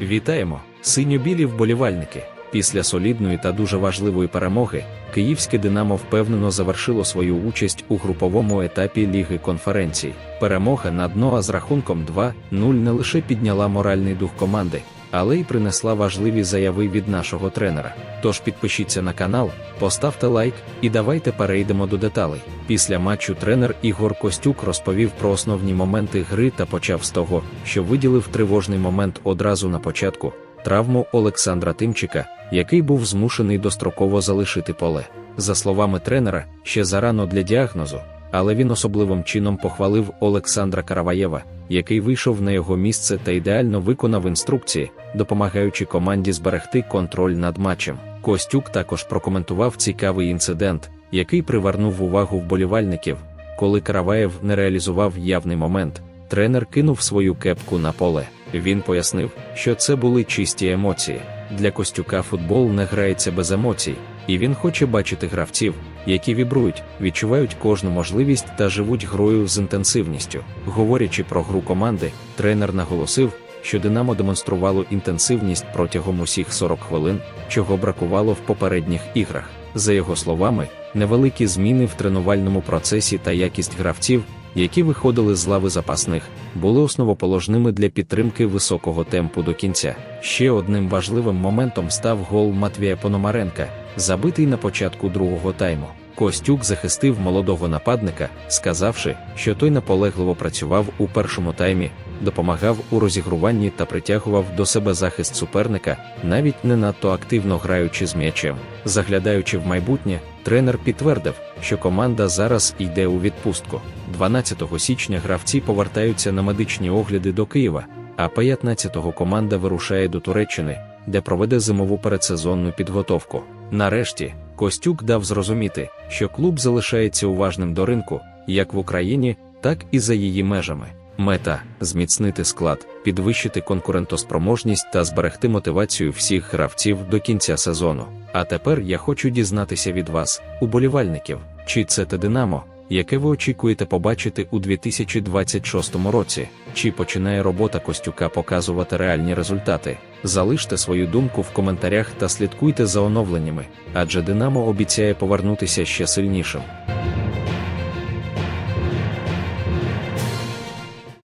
Вітаємо, синьо-білі вболівальники. Після солідної та дуже важливої перемоги київське Динамо впевнено завершило свою участь у груповому етапі Ліги конференцій. Перемога на дно з рахунком 2-0 не лише підняла моральний дух команди, але й принесла важливі заяви від нашого тренера. Тож підпишіться на канал, поставте лайк і давайте перейдемо до деталей. Після матчу тренер Ігор Костюк розповів про основні моменти гри та почав з того, що виділив тривожний момент одразу на початку травму Олександра Тимчика, який був змушений достроково залишити поле. За словами тренера, ще зарано для діагнозу, але він особливим чином похвалив Олександра Караваєва, який вийшов на його місце та ідеально виконав інструкції, допомагаючи команді зберегти контроль над матчем. Костюк також прокоментував цікавий інцидент, який привернув увагу вболівальників. Коли Караваєв не реалізував явний момент, тренер кинув свою кепку на поле. Він пояснив, що це були чисті емоції. Для Костюка футбол не грається без емоцій, і він хоче бачити гравців, які вібрують, відчувають кожну можливість та живуть грою з інтенсивністю. Говорячи про гру команди, тренер наголосив, що Динамо демонструвало інтенсивність протягом усіх 40 хвилин, чого бракувало в попередніх іграх. За його словами, невеликі зміни в тренувальному процесі та якість гравців, які виходили з лави запасних, були основоположними для підтримки високого темпу до кінця. Ще одним важливим моментом став гол Матвія Пономаренка, забитий на початку другого тайму. Костюк захистив молодого нападника, сказавши, що той наполегливо працював у першому таймі, допомагав у розігруванні та притягував до себе захист суперника, навіть не надто активно граючи з м'ячем. Заглядаючи в майбутнє, тренер підтвердив, що команда зараз йде у відпустку. 12 січня гравці повертаються на медичні огляди до Києва, а 15-го команда вирушає до Туреччини, де проведе зимову передсезонну підготовку. Нарешті, Костюк дав зрозуміти, що клуб залишається уважним до ринку, як в Україні, так і за її межами. Мета зміцнити склад, підвищити конкурентоспроможність та зберегти мотивацію всіх гравців до кінця сезону. А тепер я хочу дізнатися від вас, уболівальників, чи це те Динамо, яке ви очікуєте побачити у 2026 році, чи починає робота Костюка показувати реальні результати. Залиште свою думку в коментарях та слідкуйте за оновленнями, адже Динамо обіцяє повернутися ще сильнішим.